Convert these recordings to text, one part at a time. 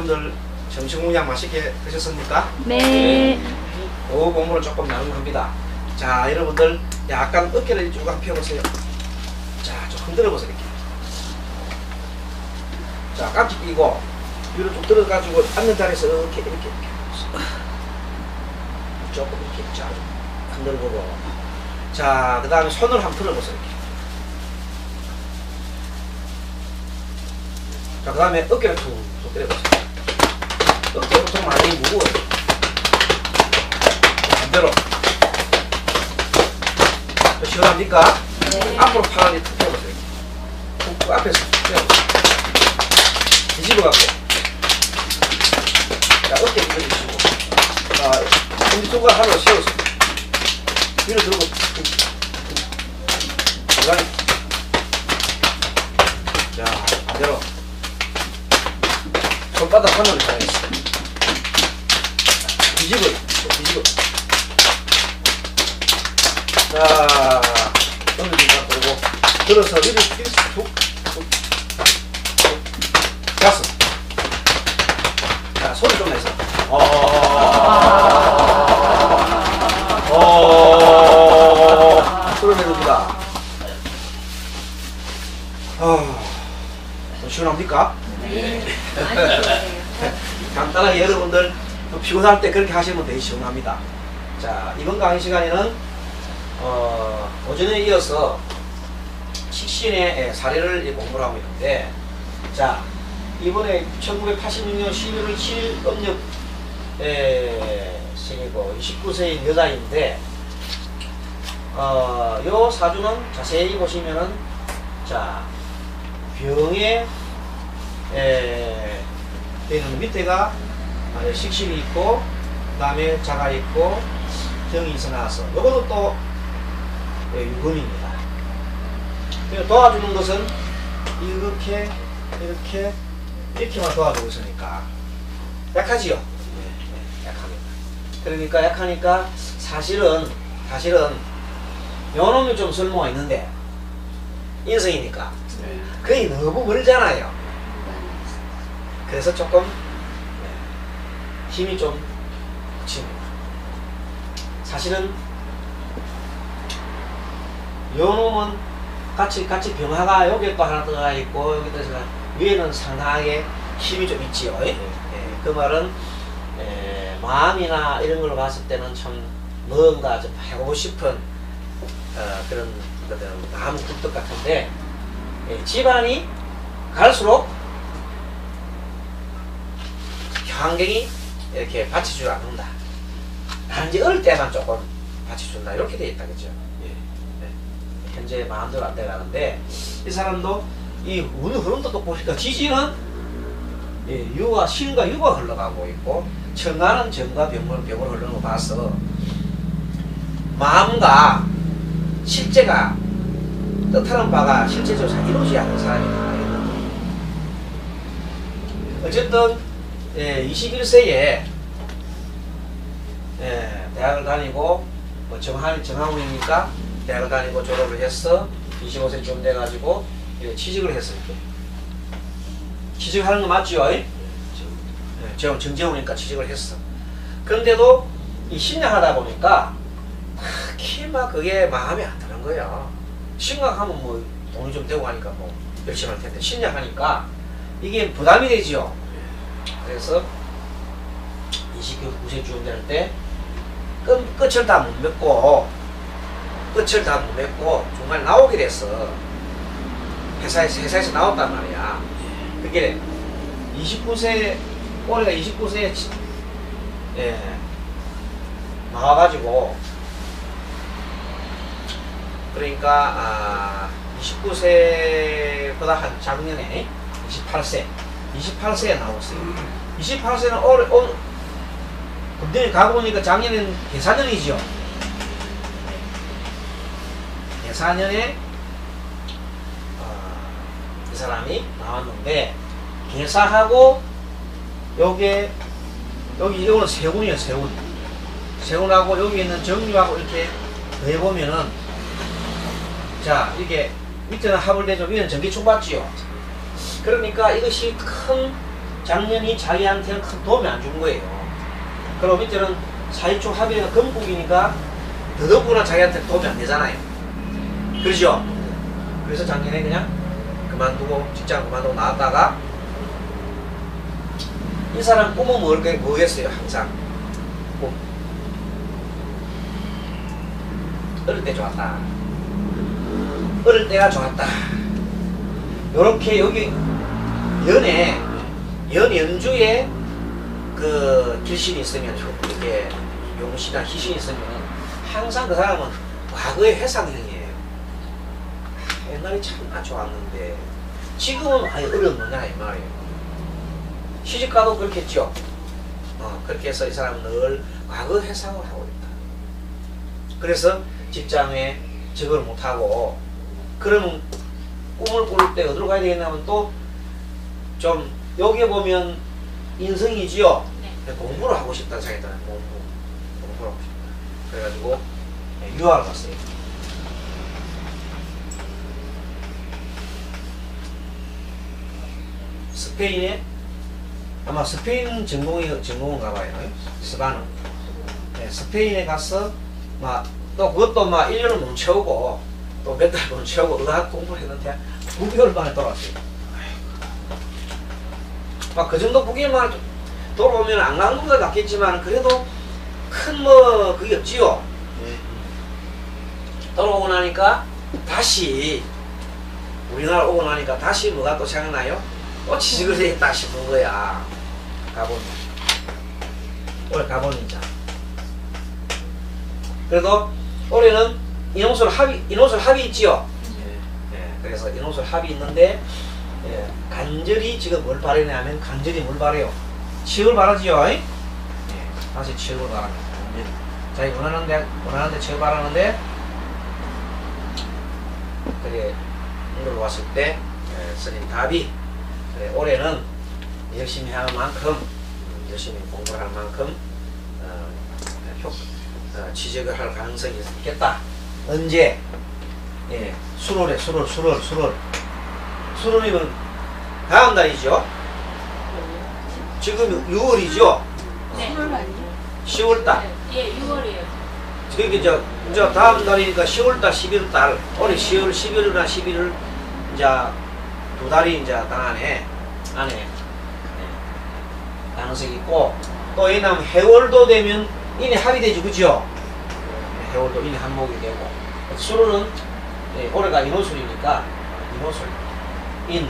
여러분들 점심 공양 맛있게 드셨습니까? 네. 오후 공부를 조금 나누고 합니다. 자, 여러분들 약간 어깨를 쭉 한번 펴보세요. 자, 좀 흔들어 보세요. 이렇게. 자, 깍지 끼고 위로 쭉 들어가지고 앉는 자리에서 이렇게 이렇게 이렇게 조금 이렇게 자 흔들고 자, 그 다음에 손을 한번 들어보세요. 이렇게. 자, 그 다음에 어깨를 툭 툭 때려보세요. 어깨 보통 많이 무거워요. 반대로. 자, 시원합니까? 네. 앞으로 팔을 툭 펴보세요. 툭 앞에서 툭 펴보세요. 뒤집어 갖고. 자, 어깨 밀어주시고. 자, 엄지손가락 하나로 세우세요. 위로 들고. 중간에. 자, 반대로. 손바닥 하나를 향했어. 뒤집어, 뒤집어. 자, 중간 들고, 들어서 툭, 피곤할 때 그렇게 하시면 되게 시원합니다. 자, 이번 강의 시간에는 어, 오전에 이어서 식신의 사례를 공부를 하고 있는데 자, 이번에 1986년 11월 7일 음력 에, 생이고 29세인 여자인데 어, 요 사주는 자세히 보시면은 자, 병에 에, 되는 밑에가 아, 식신이 있고 그 다음에 자가 있고 병이 있어 나왔어 요거는 또 예, 유금입니다. 도와주는 것은 이렇게 이렇게 이렇게만 도와주고 있으니까 약하지요. 네, 네, 약합니다. 그러니까 약하니까 사실은 사실은 요놈이 좀 쓸모가 있는데 인성이니까. 거의 너무 멀잖아요. 그래서 조금 네, 힘이 좀 붙입니다. 사실은 요 놈은 같이 같이 병화가 여기에 또 하나 들어가 있고 여기 또 하나 위에는 상당하게 힘이 좀 있지요. 예, 그 말은 에, 마음이나 이런 걸 봤을 때는 참 뭔가 좀 하고 싶은 어, 그런 것들은 나무 굴뚝 같은데 예, 집안이 갈수록 환경이 이렇게 받쳐주지 않는다. 단지 어릴 때만 조금 받쳐준다. 이렇게 돼 있다. 그죠? 예. 네. 현재 마음대로 안 돼가는데, 이 사람도 이운 흐름도 또 보니까 지지는 예, 유가, 신과 유가 흘러가고 있고, 천간은 정과 병을 흐르는 거 봐서, 마음과 실제가 뜻하는 바가 실제적으로 잘 이루어지지 않는 사람이다. 어쨌든 예, 21세에 예, 대학을 다니고 뭐 정한 정학원이니까 대학을 다니고 졸업을 했어 25세쯤 돼가지고 예, 취직을 했어 이렇게 취직하는 거 맞죠? 예, 정 정재훈이니까 취직을 했어. 그런데도 이 신약 하다 보니까 딱히 막 그게 마음에 안 드는 거야. 심각하면 뭐 돈이 좀 되고 하니까 뭐 열심히 할 텐데 신약 하니까 이게 부담이 되지요. 그래서 29세쯤 될때 끝을 다 못 맺고 끝을 다 못 맺고 정말 나오게 됐어. 회사에서 회사에서 나왔단 말이야. 그게 29세 올해가 29세에 예, 나와가지고 그러니까 아, 29세보다 한 작년에 28세 28세에 나왔어요. 28세는 올해 올 군대에 가고 보니까 작년엔 계사년이죠. 계사년에 어, 이 사람이 나왔는데 계사하고 여기에 여기 이거는 세운이에요 세운 세운하고 여기 있는 정유하고 이렇게 더해보면은 자 이게 밑에는 합을 대죠 위에는 전기총 받지요 그러니까 이것이 큰 작년이 자기한테는 큰 도움이 안 준 거예요. 그리고 밑에는 사이초 합의가 금국이니까 더더구나 자기한테 도움이 안 되잖아요. 그러죠? 그래서 작년에 그냥 그만두고 직장 그만두고 나왔다가 이 사람 꿈은 뭘, 뭐겠어요 항상 꿈 어릴 때 좋았다 어릴 때가 좋았다 요렇게 여기 연에 연 연주에 그 길신이 있으면 이렇게 용시나 희신이 있으면 항상 그 사람은 과거의 회상형이에요 아, 옛날에 참나 좋았는데 지금은 아예 어렵느냐 이 말이에요 시집가도 그렇겠죠. 어, 그렇게 해서 이 사람은 늘 과거 회상을 하고 있다. 그래서 직장에 적응을 못하고 그러면 꿈을 꿀때 어디로 가야 되겠냐면 또 좀 여기 보면 인성이지요. 네. 공부를 하고 싶다 자기들은 공부 공부를 하고 싶다. 그래가지고 네, 유학을 갔어요. 스페인에 아마 스페인 전공이 전공인가 봐요. 스바는. 네, 스페인에 가서 막 또 그것도 막 1년을 못 채우고 또 몇달못 채우고 의학 공부를 했는데 9개월 만에 돌아왔어요. 막 그 정도 9개월 만에 돌아오면 안 가는 것보다 낫겠지만 그래도 큰 뭐 그게 없지요. 돌아오고 나니까 다시 우리나라 오고 나니까 다시 뭐가 또 생각나요? 또 취직을 했다 싶은 거야. 가보니. 올해 가보니까. 그래도 올해는 인홍술 합의, 인홍술 합의 있지요? 예, 그래서 인홍술 합의 있는데, 예, 간절히 지금 뭘 바르냐면, 간절히 뭘 바래요? 치유를 바라지요? 예, 다시 치유를 바랍니다. 자기 원하는데, 원하는데 치유 바라는데, 그게, 이걸 왔을 때, 예, 스님 답이, 그래, 올해는 열심히 하는 만큼 음, 열심히 공부를 할 만큼 어, 효, 어, 취직을 할 가능성이 있겠다. 언제? 예, 수월에 수월 수월 수월 수월이면 다음 달이죠. 지금 6월이죠. 네. 10월 달. 예, 6월이에요. 그게 저, 저 다음 달이니까 10월 달, 11월 달. 올해 10월, 11월이나 11월 이제 두 달이 이제 당안에 안에 네, 가능성이 있고 또 왜냐면 해월도 되면 인이 합의되지 그죠? 네, 해월도 인이 한목이 되고 수로는 네, 올해가 인호술이니까 인호술 인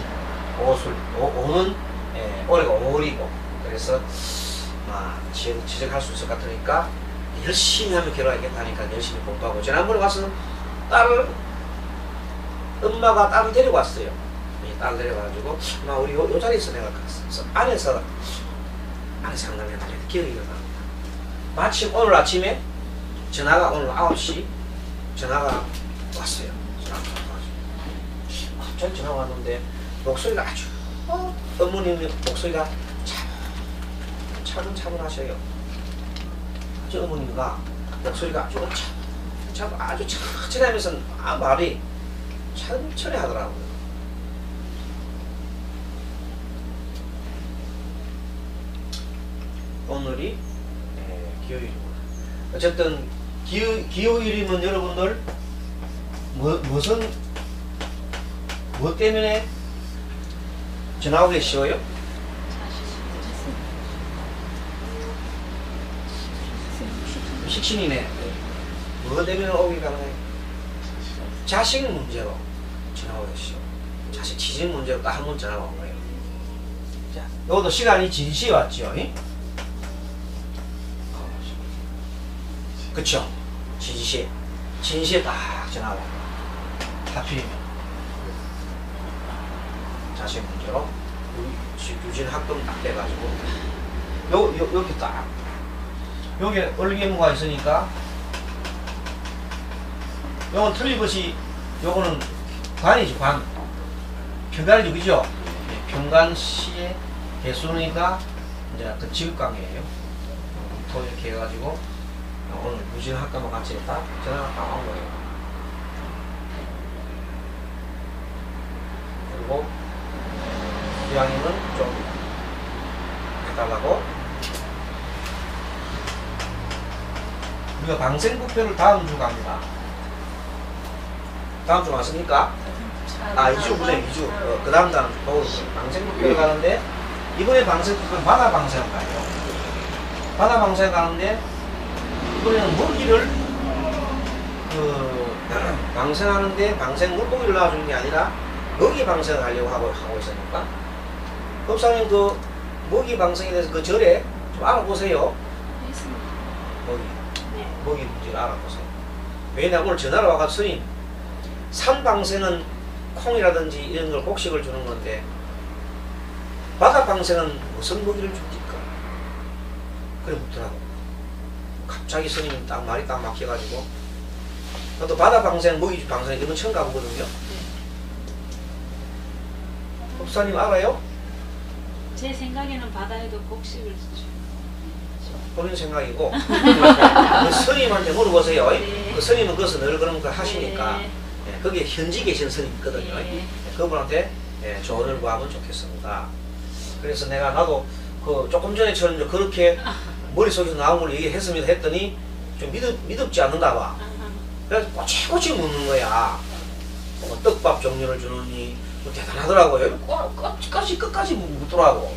오술 오, 오는 예, 올해가 5월이고 그래서 아, 지적, 지적할 수 있을 것 같으니까 열심히 하면 결혼하겠다니까 열심히 공부하고 지난번에 와서 딸을 엄마가 딸을 데리고 왔어요. 이딸 데려가지고 나 우리 요, 요 자리에서 내가 갔어. 안에서 안에서 상담했다. 기억이 납니다. 마침 오늘 아침에 전화가 오늘 9시 전화가 왔어요. 전화가 와가지고 갑자기 전화가 왔는데 목소리가 아주 어, 어머님 목소리가 차, 차분차분하셔요. 아주 어머니가 목소리가 아주 차, 차, 아주 천천히 하면서 아, 말이 천천히 하더라고요. 오늘이 예, 기요일이구나. 어쨌든 기요, 기요일이면 여러분들 뭐, 무슨 뭐 때문에 전화 오기 쉬워요? 식신이네. 뭐 때문에 오기 가능해요? 자식 문제로 전화 오기 쉬워. 자식 취직 문제로 딱 한 번 전화가 온 거예요. 자, 이것도 시간이 진시에 왔죠. 잉? 그쵸? 진시에. 진시에 딱 전화가. 하필이면. 자식 문제로 유- 유진 학금 딱 돼가지고. 요, 요, 여기 딱. 여기 얼개무가 있으니까 요건 틀리듯이 요거는 관이지 관. 평간이죠 그죠? 예, 평간시의 개수니까 이제 그 지극강이에요. 또 이렇게 해가지고 오늘 유진 학과만 같이 딱 전화가 딱온 거예요. 그리고 이왕이면 좀 해달라고. 우리가 방생부표를 다음 주 갑니다. 다음 주 왔습니까? 아, 2주, 그래, 2주. 어, 그 다음 다음 주, 또 방생부표를 가는데, 이번에 방생부표는 바다 방생 가요. 바다 방생 가는데, 이번에는 먹이를, 그, 방생하는데, 방생 물고기를 놔주는 게 아니라, 먹이 방생을 하려고 하고, 하고 있으니까, 법사님 그, 먹이 방생에 대해서 그 절에 좀 알아보세요. 먹이. 먹이 문제를 알아보세요. 왜냐면 오늘 전화를 와가지고 스님, 산방생은 콩이라든지 이런 걸 곡식을 주는 건데 바다방생은 무슨 먹이를 줍니까? 그래 묻더라고. 갑자기 스님이 딱 말이 딱 막혀가지고 나도 바다방생 먹이 방생 이런 거 처음 가보거든요. 법사님 알아요? 제 생각에는 바다에도 곡식을 주- 본인 생각이고 그 스님한테 물어보세요. 네. 그 스님은 그것을 늘 그런 거 하시니까 네. 예, 거기에 현지 계신 스님 있거든요. 네. 예, 그분한테 예, 조언을 구하면 좋겠습니다. 그래서 내가 나도 그 조금 전에처럼 그렇게 머릿속에서 나온 걸 얘기했습니다 했더니 좀 믿음, 믿음지 않는가 봐. 그래서 꼬치꼬치 묻는 거야. 뭐 떡밥 종류를 주느니 뭐 대단하더라고요. 꼬- 끝까지 끝까지 묻더라고.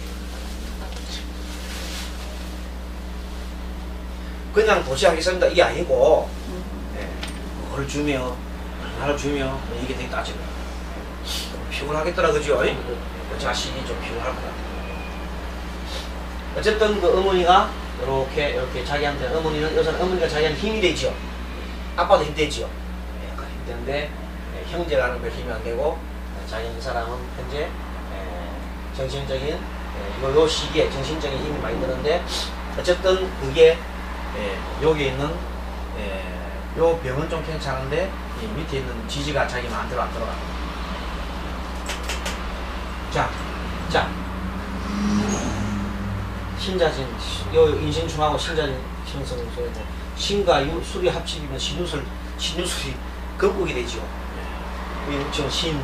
그냥 도시하겠습니다 이게 아니고 예, 그걸 주며 얼마를 주며 이게 되게 따지고 피곤하겠더라 그죠? 그 자신이 좀 피곤할 것 같아요. 어쨌든 그 어머니가 이렇게 이렇게 자기한테 어머니는 여기서는 어머니가 자기한테 힘이 되죠. 아빠도 힘들죠. 예, 약간 힘든데 예, 형제라는 별 힘이 안 되고 예, 이 사람은 현재 예, 정신적인 예, 요, 요 시기에 정신적인 힘이 많이 드는데 어쨌든 그게 예, 여기 있는 예, 요 병은 좀 괜찮은데 이 밑에 있는 지지가 자기 마음대로 안 들어가. 자, 자. 신자진, 요 인신충하고 신자진 형성은 소리고 신과 유, 술이 합치면 신유술, 신유술이 건국이 되죠. 이 지금 신,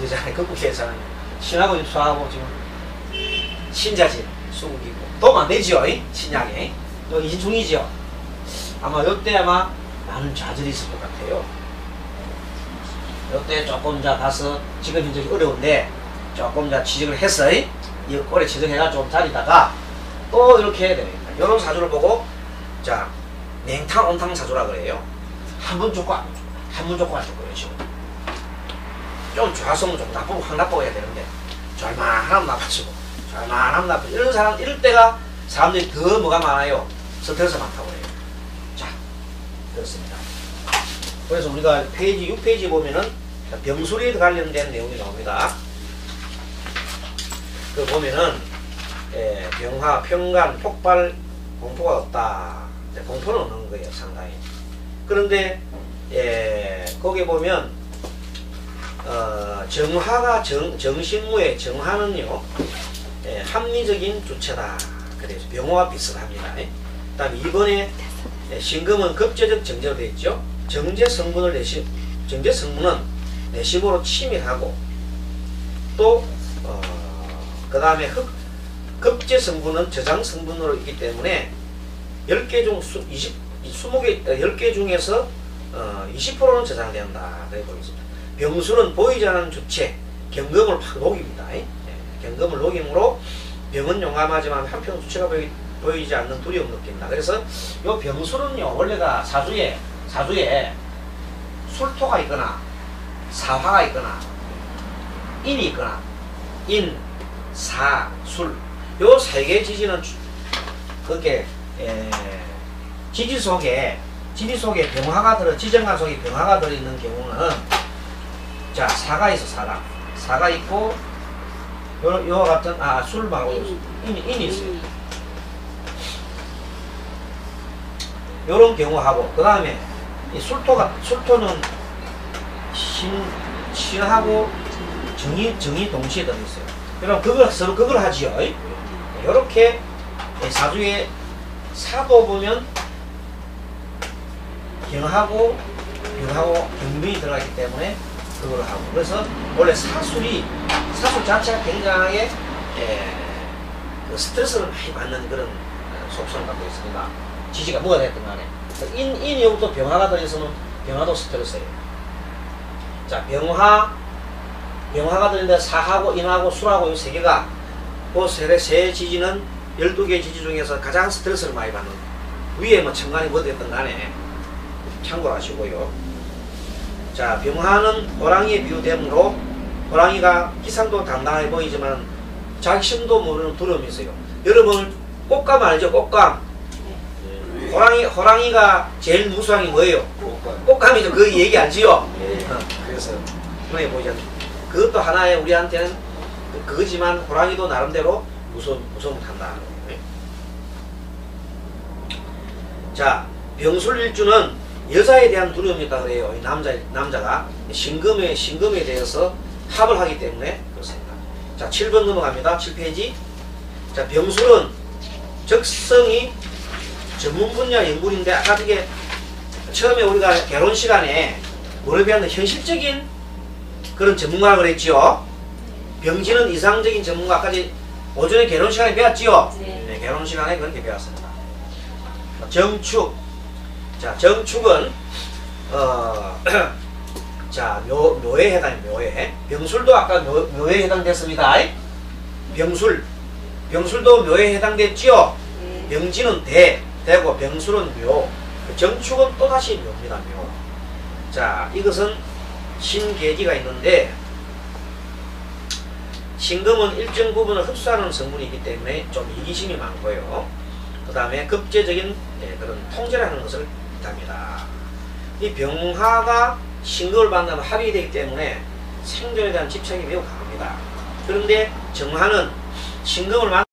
되잖아요. 건국이 되잖아요. 신하고 유술하고 지금 신자진, 수국이고. 이? 신약에. 요 인신충이죠. 아마 요때 아마 많은 좌절이 있을 것 같아요. 요때 조금 자 가서 지금 현재 어려운데 조금 자 취직을 해서 이 꼴에 취직해가 좀 자리다가 또 이렇게 해야 됩니다. 이런 사주를 보고 자 냉탕 온탕 사주라 그래요. 한 번 좋고 한번 좋고 안 좋고 식으로 좀 좋았으면 좀 나쁘고 확 해야 되는데 절만하면 나빠지고 절만하면 나빠 이런 사람 이럴 때가 사람들이 더 뭐가 많아요. 스트레스 많다고 해요. 자 그렇습니다. 그래서 우리가 페이지 6페이지 보면은 병술에 관련된 내용이 나옵니다. 그 보면은 예, 병화, 평간, 폭발, 공포가 없다. 공포는 없는 거예요, 상당히. 그런데 예, 거기 보면 어, 정화가 정, 정신무의 정화는요 예, 합리적인 주체다. 그래서 병화와 비슷합니다. 예. 그 다음 이번에 예, 신금은 급제적 정제로 되어 있죠. 정제 성분을 내심, 정제 성분은 내심으로 치밀하고 또 어, 그 다음에 흑 급제 성분은 저장 성분으로 있기 때문에 10개 중 수, 20, 20개, 10개 중에서 어, 20%는 저장된다. 그래 보겠습니다. 병수는 보이지 않는 주체, 경금을 확 녹입니다. 예, 경금을 녹임으로 병은 용감하지만 한편 주체가 보이, 보이지 않는 두려움 느낀다. 그래서 요 병수는요, 원래가 사주에, 사주에 술토가 있거나 사화가 있거나 인이 있거나 인, 사, 술. 요 세 개 지지는 주- 그게 에, 지지 속에 지지 속에 병화가 들어 지정관 속에 병화가 들어 있는 경우는 자 사가 있어 사가 사가 있고 요, 요 같은 아술 말고 인이. 인이 있어요. 요런 경우하고 그 다음에 이 술토가 술토는 신 신하고 정이 정이 동시에 들어 있어요. 그럼 그걸 서로 그걸 하지요. 이렇게 사주에 사도 보면 경하고 병하고 경빈이 들어가기 때문에 그걸 하고 그래서 원래 사술이 사술 자체가 굉장하게 예, 그그 스트레스를 많이 받는 그런 어, 속성을 갖고 있습니다. 지지가 뭐가 됐든 간에. 인, 인이부터 병화가 들어있으면 병화도 스트레스예요. 자, 병화, 병화가 들는데 사하고 인하고 술하고 이 세 개가 그 세, 세 지지는 12개 지지 중에서 가장 스트레스를 많이 받는 위에 뭐 천간이 뭐 됐든 간에 참고를 하시고요. 자, 병화는 호랑이에 비유되므로 호랑이가 기상도 당당해 보이지만 자신도 모르는 두려움이 있어요. 여러분 꽃감 알죠? 꽃감. 호랑이 호랑이가 제일 무서운 게 뭐예요? 꽃감 이죠. 그 얘기 알지요? 예. 어, 그래서 눈에 보이지 않죠. 그것도 하나의 우리한테는 그- 그거지만 호랑이도 나름대로 무서운 무서운 당당한 거예요. 자, 병술일주는 여자에 대한 두려움이 있다 그래요. 이 남자 남자가 신금에 신금에 대해서 합을 하기 때문에 그렇습니다. 자, 7번 넘어갑니다. 7페이지. 자, 병술은 적성이 전문 분야 연구인데 아까 그게 처음에 우리가 결혼 시간에 뭐를 배웠는데 현실적인 그런 전문가라고 그랬지요. 병진은 이상적인 전문가까지 오전에 결혼 시간에 배웠지요. 네. 네, 결혼 시간에 그렇게 배웠습니다. 정축. 자, 정축은 어, 자, 묘, 묘에 해당, 묘에. 병술도 아까 묘, 묘에 해당됐습니다. 병술. 병술도 묘에 해당됐지요. 네. 병진은 대, 대고 병술은 묘. 정축은 또다시 묘입니다, 묘. 자, 이것은 신계지가 있는데, 신금은 일정 부분을 흡수하는 성분이기 때문에 좀 이기심이 많고요. 그 다음에 급제적인 예, 그런 통제를 하는 것을 뜻합니다. 이 병화가 신금을 만나면 합이 되기 때문에 생존에 대한 집착이 매우 강합니다. 그런데 정화는 신금을 만